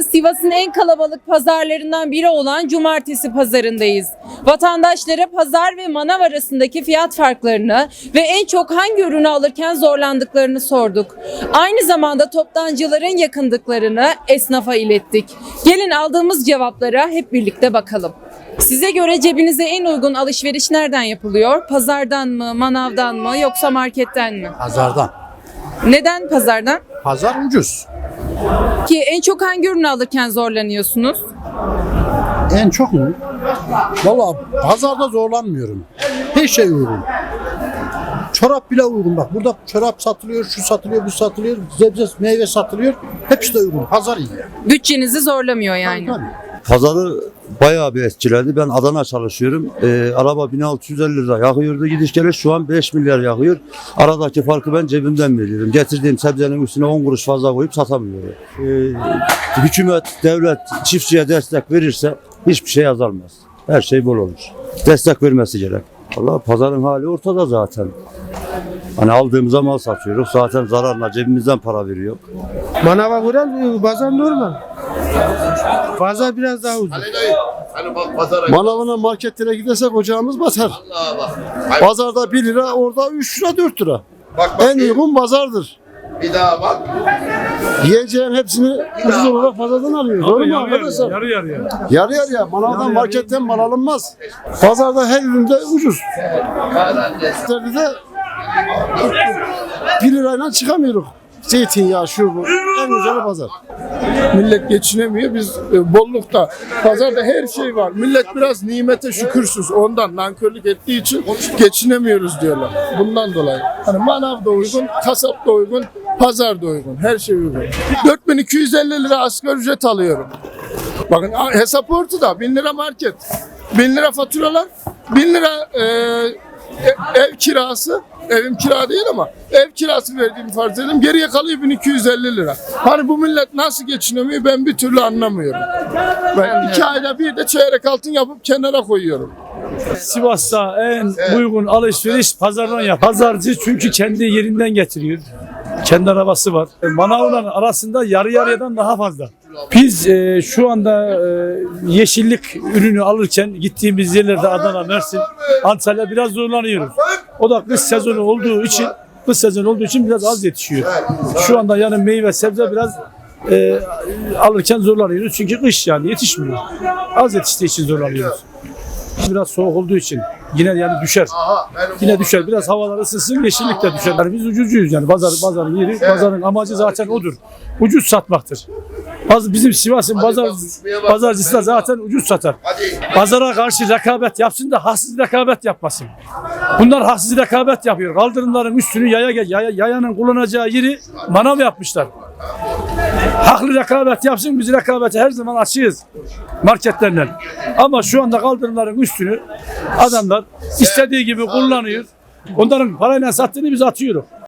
Sivas'ın en kalabalık pazarlarından biri olan Cumartesi Pazarındayız. Vatandaşlara pazar ve manav arasındaki fiyat farklarını ve en çok hangi ürünü alırken zorlandıklarını sorduk. Aynı zamanda toptancıların yakındıklarını esnafa ilettik. Gelin aldığımız cevaplara hep birlikte bakalım. Size göre cebinize en uygun alışveriş nereden yapılıyor? Pazardan mı, manavdan mı yoksa marketten mi? Pazardan. Neden pazardan? Pazar ucuz. Ki en çok hangi ürünü alırken zorlanıyorsunuz? En çok mu? Valla pazarda zorlanmıyorum. Her şey uygun. Çorap bile uygun bak. Burada çorap satılıyor, şu satılıyor, bu satılıyor, sebze, meyve satılıyor. Hepsi de uygun. Pazar iyi. Bütçenizi zorlamıyor yani. Tabii. Pazarı bayağı bir etkiledi. Ben Adana çalışıyorum. Ee, araba 1650 lira yakıyordu gidiş geliş. Şu an 5 milyar yakıyor. Aradaki farkı ben cebimden veriyorum. Getirdiğim sebzenin üstüne 10 kuruş fazla koyup satamıyorum. Ee, hükümet, devlet çiftçiye destek verirse hiçbir şey azalmaz. Her şey bol olur. Destek vermesi gerek. Allah pazarın hali ortada zaten. Hani aldığımıza mal satıyoruz. Zaten zararla cebimizden para veriyor. Manava göre pazar normal. Pazar biraz daha ucuz. Hani bak pazara Manavına marketlere gidersek ocağımız batar. Allah'a bak. Pazarda 1 lira, orada 3 lira, 4 lira. bak bak En uygun pazardır. bir daha bak. Yiyeceğin hepsini ucuz olarak pazardan alıyoruz. Doğru mu arkadaşlar? Yarı yarıya. Yarı yarıya. Manavdan marketten mal alınmaz. Pazarda her üründe ucuz. Marketlerde de 1 lirayla çıkamıyoruz. Zeytinyağı şu bu. En güzeli pazar. Millet geçinemiyor. Biz e, bollukta. Pazarda her şey var. Millet biraz nimete şükürsüz. Ondan nankörlük ettiği için geçinemiyoruz diyorlar. Bundan dolayı. Hani manav da uygun, kasap da uygun, pazar da uygun. Her şey uygun. 4250 lira asgari ücret alıyorum. Bakın hesap ortada. 1000 lira market. 1000 lira faturalar. 1000 lira e, ev kirası. Evim kira değil ama ev kirası verdiğimi farz edelim. Geriye kalıyor 1250 lira. Hani bu millet nasıl geçinemiyor ben bir türlü anlamıyorum. Ben iki ayda bir de çeyrek altın yapıp kenara koyuyorum. Sivas'ta en uygun alışveriş pazardan yap. Pazarcı çünkü kendi yerinden getiriyor. Kendi arabası var. Manavla arasında yarı yarıyadan daha fazla. Biz e, şu anda e, yeşillik ürünü alırken gittiğimiz yerlerde Adana, Mersin, Antalya biraz zorlanıyoruz. O da kış sezonu olduğu için kış sezonu olduğu için biraz az yetişiyor. Şu anda yani meyve sebze biraz e, alırken zorlanıyoruz. Çünkü kış yani yetişmiyor. Az yetiştiği için zorlanıyoruz. Biraz soğuk olduğu için yine yani düşer. Yine düşer. Biraz havalar ısınsın, yeşillik de düşer. Yani biz ucuzcuyuz yani. Pazar, pazarın yeri, pazarın amacı zaten odur. Ucuz satmaktır. Paz- Bizim Sivas'ın pazar, pazarcısı da zaten ucuz satar. Pazara karşı rekabet yapsın da haksız rekabet yapmasın. Bunlar haksız rekabet yapıyor. Kaldırımların üstünü yaya, yaya yayanın kullanacağı yeri manav yapmışlar. Haklı rekabet yapsın biz rekabete her zaman açığız marketlerle. Ama şu anda kaldırımların üstünü adamlar istediği gibi kullanıyor. Onların parayla sattığını biz atıyoruz.